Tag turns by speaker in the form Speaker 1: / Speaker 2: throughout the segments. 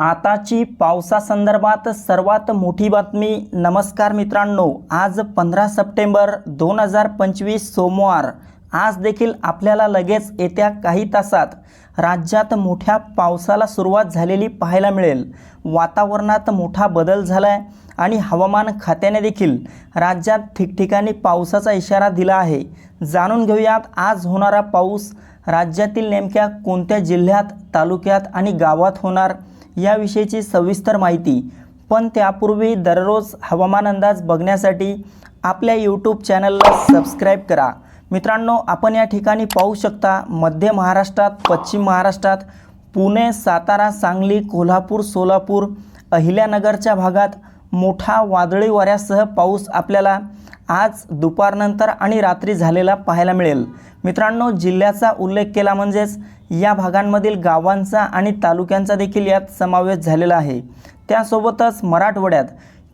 Speaker 1: आताची पावसासंदर्भात सर्वात मोठी बातमी. नमस्कार मित्रांनो आज पंधरा सप्टेंबर दोन हजार पंचवीस सोमवार. आज देखील आपल्याला लगेच येत्या काही तासात राज्यात मोठ्या पावसाला सुरुवात झालेली पाहायला मिळेल. वातावरणात मोठा बदल झाला आहे आणि हवामान खात्याने देखील राज्यात ठिकठिकाणी पावसाचा इशारा दिला आहे. जाणून घेऊयात आज होणारा पाऊस राज्यातील नेमक्या कोणत्या जिल्ह्यात तालुक्यात आणि गावात होणार? याविषयीची सविस्तर माहिती. पण त्यापूर्वी दररोज हवामान अंदाज बघण्यासाठी आपल्या यूट्यूब चॅनलला सबस्क्राईब करा. मित्रांनो आपण या ठिकाणी पाहू शकता मध्य महाराष्ट्रात पश्चिम महाराष्ट्रात पुणे सातारा सांगली कोल्हापूर सोलापूर अहिल्यानगरच्या भागात मोठा वादळी वाऱ्यासह पाऊस आपल्याला आज दुपारनंतर आणि रात्री झालेला पाहायला मिळेल. मित्रांनो जिल्ह्याचा उल्लेख केला म्हणजेच या भागांमधील गावांचा आणि तालुक्यांचा देखील यात समावेश झालेला आहे. त्यासोबतच मराठवाड्यात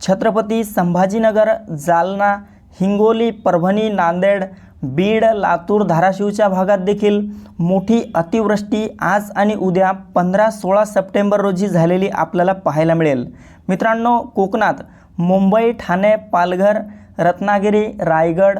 Speaker 1: छत्रपती संभाजीनगर जालना हिंगोली परभणी नांदेड बीड लातूर धाराशिवच्या भागात देखील मोठी अतिवृष्टी आज आणि उद्या पंधरा सोळा सप्टेंबर रोजी झालेली आपल्याला पाहायला मिळेल. मित्रांनो कोकणात मुंबई ठाणे पालघर रत्नागिरी रायगड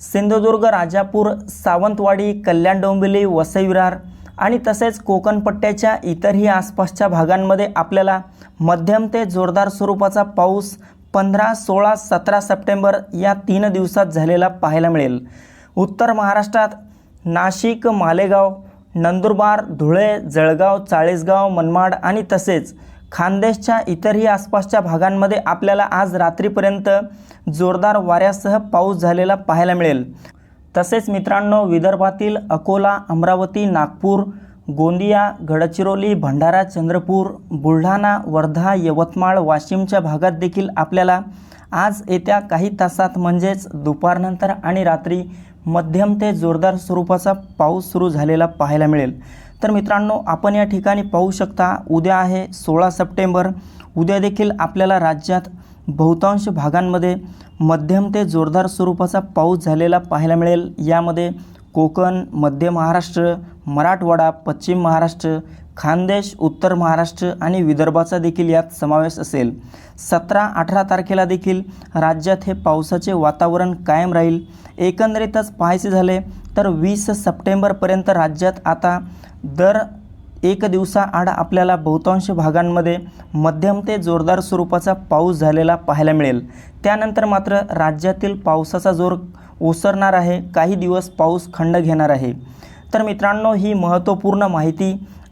Speaker 1: सिंधुदुर्ग राजापूर सावंतवाडी कल्याण डोंबिवली वसईविरार आणि तसेच कोकणपट्ट्याच्या इतरही आसपासच्या भागांमध्ये आपल्याला मध्यम ते जोरदार स्वरूपाचा पाऊस पंधरा सोळा सतरा सप्टेंबर या तीन दिवसात झालेला पाहायला मिळेल. उत्तर महाराष्ट्रात नाशिक मालेगाव नंदुरबार धुळे जळगाव चाळीसगाव मनमाड आणि तसेच खानदेशच्या इतरही आसपासच्या भागांमध्ये आपल्याला आज रात्रीपर्यंत जोरदार वाऱ्यासह पाऊस झालेला पाहायला मिळेल. तसेच मित्रांनो विदर्भातील अकोला अमरावती नागपूर गोंदिया गडचिरोली भंडारा चंद्रपूर बुलढाणा वर्धा यवतमाळ वाशिमच्या भागात देखील आपल्याला आज येत्या काही तासात म्हणजेच दुपारनंतर आणि रात्री मध्यम ते जोरदार स्वरूपाचा पाऊस सुरू झालेला पाहायला मिळेल. तर मित्रांनो आपण या ठिकाणी पाहू शकता उद्या आहे सोळा सप्टेंबर. उद्या देखील आपल्याला राज्यात बहुतांश भागांमध्ये मध्यम ते जोरदार स्वरूपाचा पाऊस झालेला पाहायला मिळेल. यामध्ये कोकण मध्य महाराष्ट्र मराठवाडा पश्चिम महाराष्ट्र खानदेश उत्तर महाराष्ट्र आणि विदर्भाचा देखील यात समावेश असेल. सतरा अठरा तारखेला देखील राज्यात हे पावसाचे वातावरण कायम राहील. एकंदरीतच पाहायचे झाले तर वीस सप्टेंबरपर्यंत राज्यात आता दर एक दिवसाआड आपल्याला बहुतांश भागांमध्ये मध्यम ते जोरदार स्वरूपाचा पाऊस झालेला पाहायला मिळेल. त्यानंतर मात्र राज्यातील पावसाचा जोर ओसरणार आहे. काही दिवस पाऊस खंड घेणार आहे. तर मित्रांनो ही महत्त्वपूर्ण माहिती